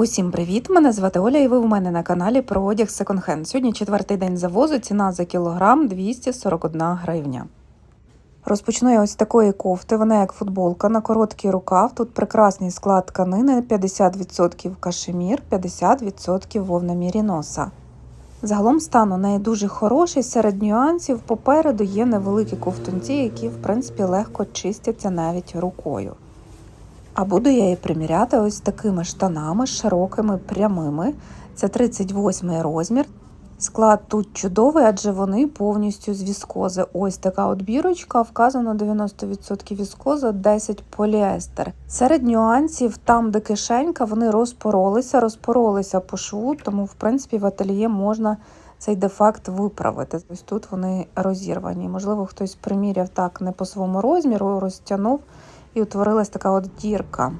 Усім привіт! Мене звати Оля, і ви у мене на каналі про одяг секонд-хенд. Сьогодні четвертий день завозу. Ціна за кілограм 241 гривня. Розпочну я ось такої кофти. Вона як футболка на короткий рукав. Тут прекрасний склад тканини, 50% кашемір, 50% вовна міріноса. Загалом стан у неї дуже хороший. Серед нюансів попереду є невеликі ковтунці, які в принципі легко чистяться навіть рукою. А буду я її приміряти ось такими штанами, широкими, прямими. Це 38 розмір. Склад тут чудовий, адже вони повністю з віскози. Ось така от бірочка, вказано 90% віскоза, 10 поліестер. Серед нюансів, там, де кишенька, вони розпоролися, розпоролися по шву, тому в принципі в ательє можна цей дефект виправити. Ось тут вони розірвані. Можливо, хтось приміряв так не по своєму розміру, розтягнув і утворилась така от дірка.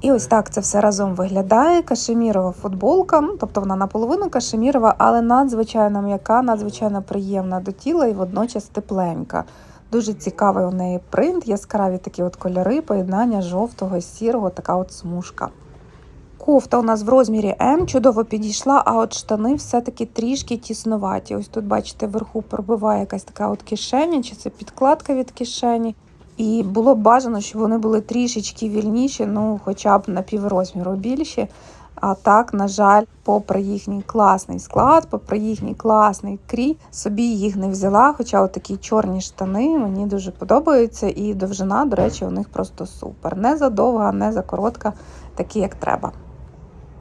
І ось так це все разом виглядає. Кашемірова футболка, ну, тобто вона наполовину кашемірова, але надзвичайно м'яка, надзвичайно приємна до тіла і водночас тепленька. Дуже цікавий у неї принт, яскраві такі от кольори, поєднання жовтого, сірого, така от смужка. Кофта у нас в розмірі М чудово підійшла, а от штани все-таки трішки тіснуваті. Ось тут, бачите, вверху пробиває якась така от кишеня, чи це підкладка від кишені. І було б бажано, щоб вони були трішечки вільніші, ну хоча б на піврозміру більші. А так, на жаль, попри їхній класний склад, попри їхній класний крій, собі їх не взяла. Хоча такі чорні штани мені дуже подобаються, і довжина, до речі, у них просто супер. Не задовга, не за коротка, такі як треба.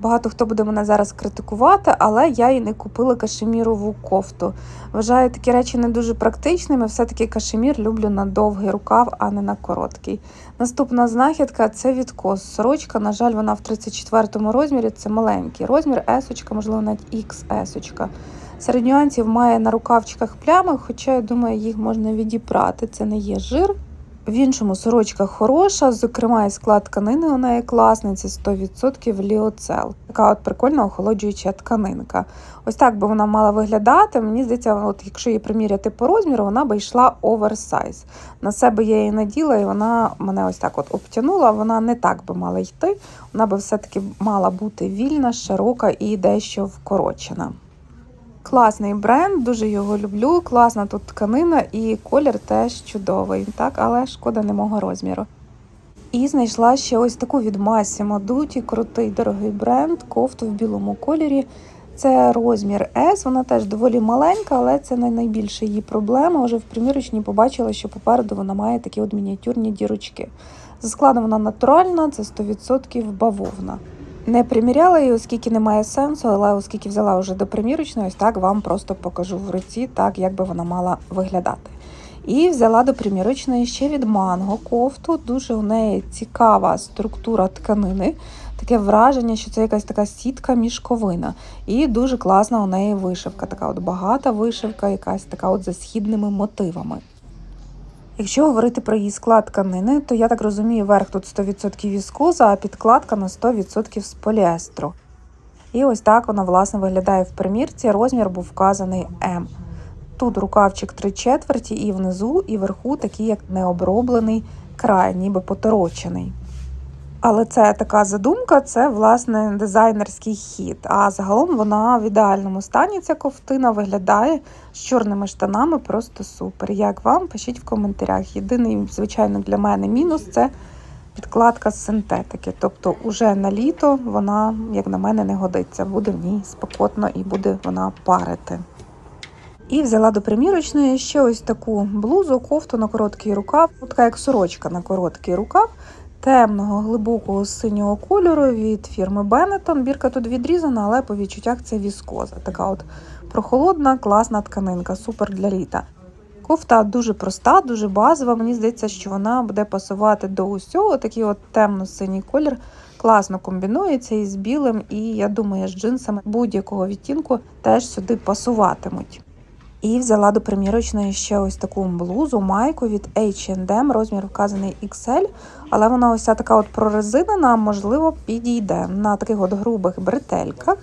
Багато хто буде мене зараз критикувати, але я і не купила кашемірову кофту. Вважаю такі речі не дуже практичними. Все-таки кашемір люблю на довгий рукав, а не на короткий. Наступна знахідка це відкос. Сорочка, на жаль, вона в 34 розмірі. Це маленький розмір, есочка, можливо, навіть XS. Серед нюансів має на рукавчиках плями, хоча я думаю, їх можна відібрати. Це не є жир. В іншому сорочка хороша, зокрема, і склад тканини у неї класний, це 100% ліоцел. Така от прикольна охолоджуюча тканинка. Ось так би вона мала виглядати. Мені здається, от якщо її приміряти по розміру, вона би йшла оверсайз. На себе я її наділа, і вона мене ось так от обтянула. Вона не так би мала йти. Вона би все-таки мала бути вільна, широка і дещо вкорочена. Класний бренд, дуже його люблю. Класна тут тканина і колір теж чудовий, так, але шкода не мого розміру. І знайшла ще ось таку від Massimo Dutti, крутий дорогий бренд, кофту в білому кольорі. Це розмір S, вона теж доволі маленька, але це не найбільша її проблема. Уже в примірочній побачила, що попереду вона має такі от мініатюрні дірочки. За складом вона натуральна, це 100% бавовна. Не приміряла її, оскільки немає сенсу, але оскільки взяла вже до примірочної, ось так вам просто покажу в руці, так як би вона мала виглядати. І взяла до примірочної ще від манго кофту. Дуже у неї цікава структура тканини, таке враження, що це якась така сітка мішковина. І дуже класна у неї вишивка, така от багата вишивка, якась така от за східними мотивами. Якщо говорити про її склад тканини, то я так розумію, верх тут 100% віскоза, а підкладка на 100% з поліестру. І ось так вона власне виглядає в примірці. Розмір був вказаний М. Тут рукавчик 3 четверті, і внизу, і вверху такий як необроблений край, ніби поторочений. Але це така задумка, це власне дизайнерський хід. А загалом вона в ідеальному стані ця ковтина виглядає з чорними штанами просто супер. Як вам? Пишіть в коментарях. Єдиний, звичайно, для мене мінус це підкладка з синтетики. Тобто, уже на літо вона, як на мене, не годиться. Буде в ній спокотно і буде вона парити. І взяла до примірочної ще ось таку блузу, кофту на короткий рукав, така як сорочка на короткий рукав темного глибокого синього кольору від фірми Benetton. Бірка тут відрізана, але по відчуттях це віскоза. Така от прохолодна, класна тканинка, супер для літа. Кофта дуже проста, дуже базова. Мені здається, що вона буде пасувати до усього. Такий от темно-синій колір класно комбінується із білим, і я думаю, з джинсами будь-якого відтінку теж сюди пасуватимуть. І взяла до примірочної ще ось таку блузу, майку від H&M, розмір вказаний XL, але вона ось така от прорезинена, можливо, підійде на таких от грубих бретельках.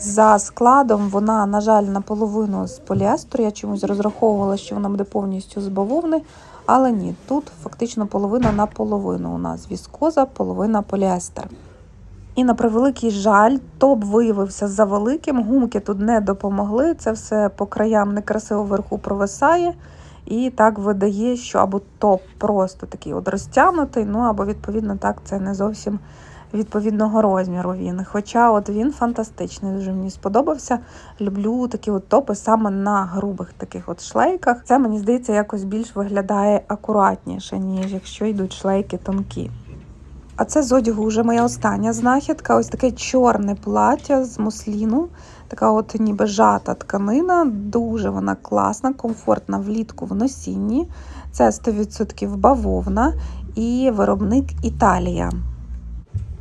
За складом вона, на жаль, наполовину з поліестру. Я чомусь розраховувала, що вона буде повністю з бавовни, але ні, тут фактично половина на половину у нас віскоза, половина поліестер. І на превеликий жаль, топ виявився за великим. Гумки тут не допомогли. Це все по краям некрасиво вверху провисає. І так видає, що або топ просто такий от розтягнутий, ну або відповідно так це не зовсім відповідного розміру він. Хоча от він фантастичний, дуже мені сподобався. Люблю такі от топи саме на грубих таких от шлейках. Це мені здається якось більш виглядає акуратніше, ніж якщо йдуть шлейки тонкі. А це з одягу вже моя остання знахідка. Ось таке чорне плаття з мусліну. Така от ніби жата тканина. Дуже вона класна, комфортна влітку в носінні. Це 100% бавовна і виробник Італія.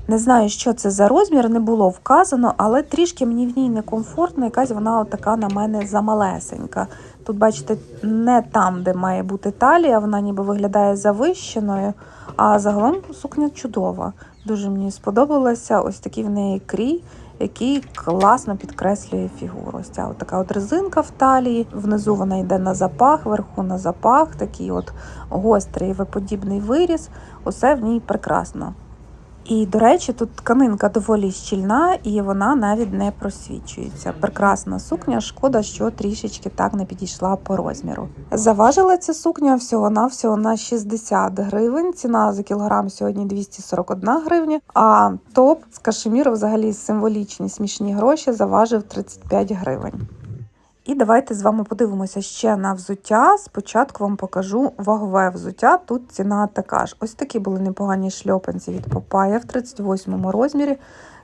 Не знаю, що це за розмір, не було вказано, але трішки мені в ній некомфортно, якась вона така на мене замалесенька. Тут, бачите, не там, де має бути талія, вона ніби виглядає завищеною, а загалом сукня чудова. Дуже мені сподобалася ось такий в неї крій, який класно підкреслює фігуру. Ось ця от така от резинка в талії, внизу вона йде на запах, вверху на запах, такий от гострий виподібний виріз. Усе в ній прекрасно. І, до речі, тут тканинка доволі щільна і вона навіть не просвічується. Прекрасна сукня, шкода, що трішечки так не підійшла по розміру. Заважила ця сукня всього-навсього на 60 гривень. Ціна за кілограм сьогодні 241 гривня. А топ з кашеміру, взагалі символічні смішні гроші, заважив 35 гривень. І давайте з вами подивимося ще на взуття. Спочатку вам покажу вагове взуття. Тут ціна така ж. Ось такі були непогані шльопанці від Попая в 38 розмірі.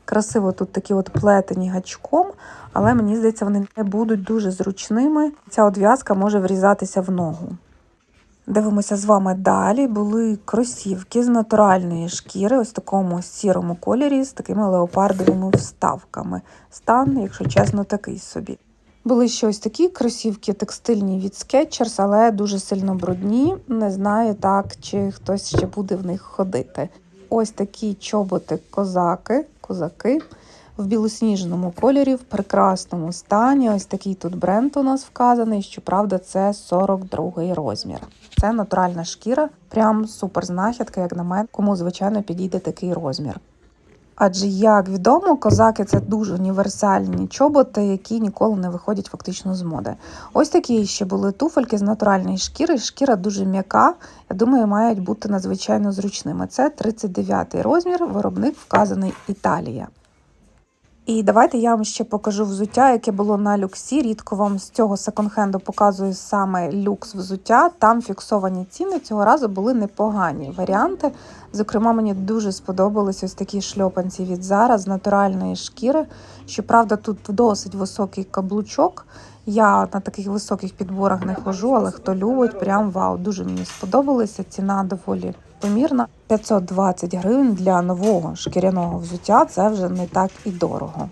Красиво тут такі от плетені гачком, але мені здається, вони не будуть дуже зручними. Ця одв'язка може врізатися в ногу. Дивимося з вами далі. Були кросівки з натуральної шкіри, ось такому сірому кольорі, з такими леопардовими вставками. Стан, якщо чесно, такий собі. Були ще ось такі кросівки текстильні від Skechers, але дуже сильно брудні. Не знаю так, чи хтось ще буде в них ходити. Ось такі чоботи козаки, козаки в білосніжному кольорі, в прекрасному стані. Ось такий тут бренд у нас вказаний. Щоправда, це 42 розмір. Це натуральна шкіра, прям супер знахідка, як на мене, кому звичайно підійде такий розмір. Адже, як відомо, козаки це дуже універсальні чоботи, які ніколи не виходять фактично з моди. Ось такі ще були туфельки з натуральної шкіри. Шкіра дуже м'яка, я думаю, мають бути надзвичайно зручними. Це 39 розмір, виробник вказаний Італія. І давайте я вам ще покажу взуття, яке було на люксі. Рідко вам з цього секонд-хенду показую саме люкс взуття. Там фіксовані ціни цього разу були непогані варіанти. Зокрема, мені дуже сподобались ось такі шльопанці від Zara з натуральної шкіри. Щоправда, тут досить високий каблучок. Я на таких високих підборах не хожу, але хто любить, прям вау, дуже мені сподобалося. Ціна доволі помірна. 520 гривень для нового шкіряного взуття це вже не так і дорого.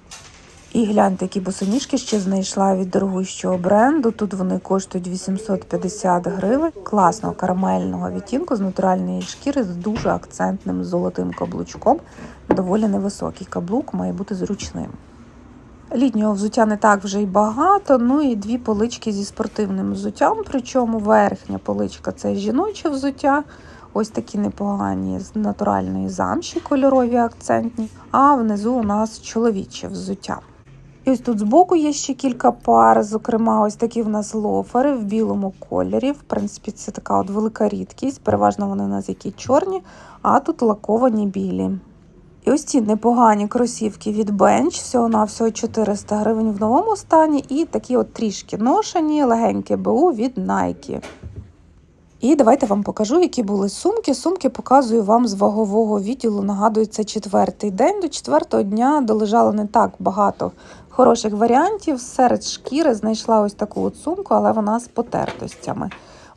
І гляньте, які босоніжки ще знайшла від дорогущого бренду. Тут вони коштують 850 гривень. Класного карамельного відтінку з натуральної шкіри з дуже акцентним золотим каблучком. Доволі невисокий каблук має бути зручним. Літнього взуття не так вже й багато. Ну і дві полички зі спортивним взуттям. Причому верхня поличка це жіноче взуття. Ось такі непогані з натуральної замші, кольорові акцентні. А внизу у нас чоловіче взуття. І ось тут збоку є ще кілька пар. Зокрема, ось такі в нас лофери в білому кольорі. В принципі, це така от велика рідкість. Переважно вони у нас які чорні, а тут лаковані білі. І ось ці непогані кросівки від Bench, всього на всього 400 гривень в новому стані, і такі от трішки ношені, легенькі БУ від Nike. І давайте вам покажу, які були сумки. Сумки показую вам з вагового відділу. Нагадую, це четвертий день. До четвертого дня долежало не так багато хороших варіантів. Серед шкіри знайшла ось таку от сумку, але вона з потертостями.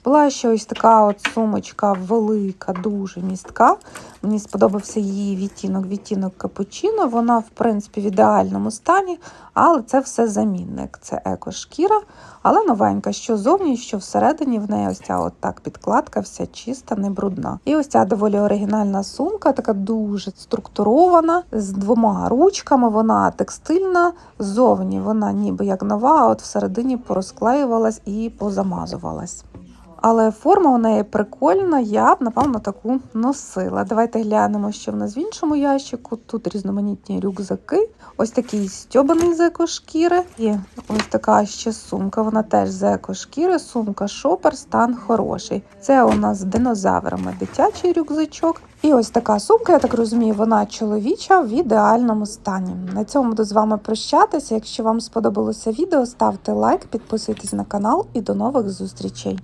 Була ще ось така от сумочка велика, дуже містка. Мені сподобався її відтінок, відтінок капучино. Вона, в принципі, в ідеальному стані, але це все замінник. Це екошкіра, але новенька, що зовні, що всередині в неї ось ця от так підкладка, вся чиста, не брудна. І ось ця доволі оригінальна сумка, така дуже структурована, з двома ручками. Вона текстильна, ззовні вона ніби як нова, а от всередині порозклеювалась і позамазувалась. Але форма у неї прикольна, я б, напевно, таку носила. Давайте глянемо, що в нас в іншому ящику. Тут різноманітні рюкзаки, ось такий стьобаний з екошкіри. І ось така ще сумка. Вона теж з екошкіри. Сумка шопер, стан хороший. Це у нас з динозаврами дитячий рюкзачок. І ось така сумка, я так розумію, вона чоловіча в ідеальному стані. На цьому буду з вами прощатися. Якщо вам сподобалося відео, ставте лайк, підписуйтесь на канал і до нових зустрічей.